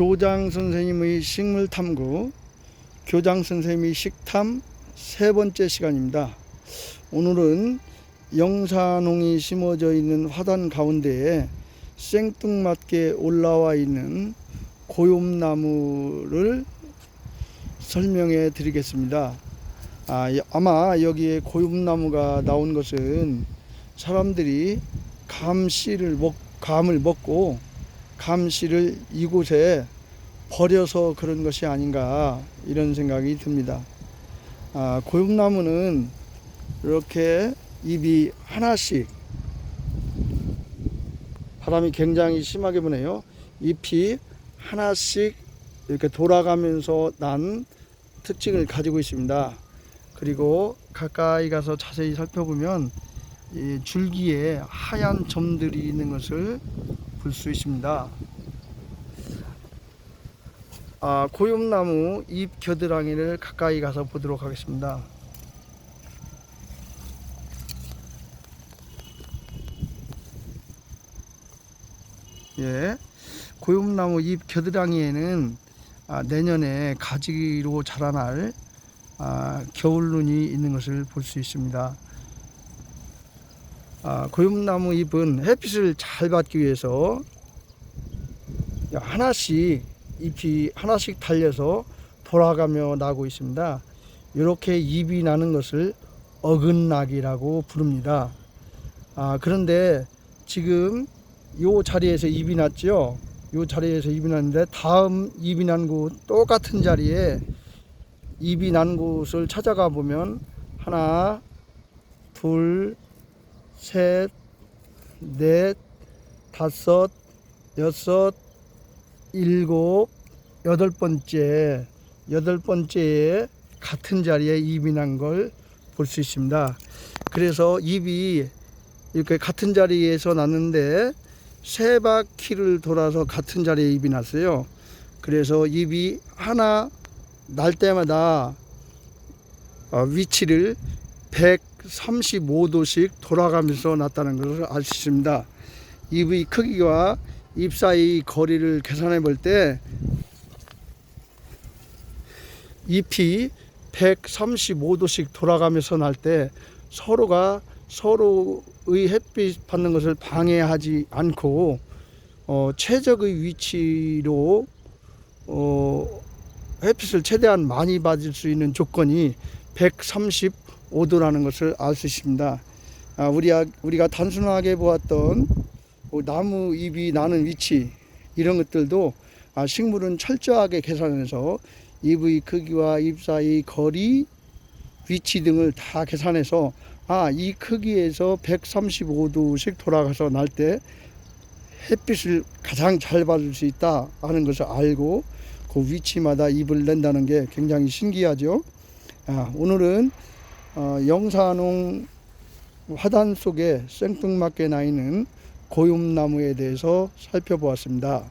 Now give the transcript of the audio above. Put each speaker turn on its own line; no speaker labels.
교장 선생님의 식물 탐구, 교장 선생님의 식탐 세 번째 시간입니다. 오늘은 영산홍이 심어져 있는 화단 가운데에 생뚱맞게 올라와 있는 고욤나무를 설명해 드리겠습니다. 아, 여- 아마 여기에 고욤나무가 나온 것은 사람들이 감씨를 먹, 감을 먹고 감씨를 이곳에 버려서 그런 것이 아닌가 이런 생각이 듭니다. 아, 고욤나무는 이렇게 잎이 하나씩 바람이 굉장히 심하게 부네요. 잎이 하나씩 이렇게 돌아가면서 난 특징을 가지고 있습니다. 그리고 가까이 가서 자세히 살펴보면 이 줄기에 하얀 점들이 있는 것을 볼 수 있습니다. 아, 고욤나무 잎 겨드랑이를 가까이 가서 보도록 하겠습니다. 예, 고욤나무 잎 겨드랑이에는 아, 내년에 가지로 자라날 아, 겨울눈이 있는 것을 볼 수 있습니다. 아, 고욤나무 잎은 햇빛을 잘 받기 위해서 하나씩 잎이 하나씩 달려서 돌아가며 나고 있습니다. 이렇게 잎이 나는 것을 어긋나기라고 부릅니다. 아, 그런데 지금 요 자리에서 잎이 났죠. 요 자리에서 잎이 났는데 다음 잎이 난 곳 똑같은 자리에 잎이 난 곳을 찾아가 보면 하나, 둘, 셋, 넷, 다섯, 여섯, 일곱, 여덟 번째, 여덟 번째에 같은 자리에 잎이 난 걸 볼 수 있습니다. 그래서 잎이 이렇게 같은 자리에서 났는데 세 바퀴를 돌아서 같은 자리에 잎이 났어요. 그래서 잎이 하나 날 때마다 어, 위치를 135도씩 돌아가면서 났다는 것을 알 수 있습니다. 잎의 크기와 잎 사이 거리를 계산해 볼 때 잎이 135도씩 돌아가면서 날 때 서로가 서로의 햇빛 받는 것을 방해하지 않고 어, 최적의 위치로 어, 햇빛을 최대한 많이 받을 수 있는 조건이 135도라는 것을 알 수 있습니다. 아, 우리가, 우리가 단순하게 보았던 뭐 나무 잎이 나는 위치 이런 것들도 아, 식물은 철저하게 계산해서 잎의 크기와 잎 사이 거리, 위치 등을 다 계산해서 아, 이 크기에서 135도씩 돌아가서 날 때 햇빛을 가장 잘 받을 수 있다 하는 것을 알고 그 위치마다 잎을 낸다는 게 굉장히 신기하죠. 아, 오늘은 어, 영산홍 화단 속에 생뚱맞게 나 있는 고욤나무에 대해서 살펴보았습니다.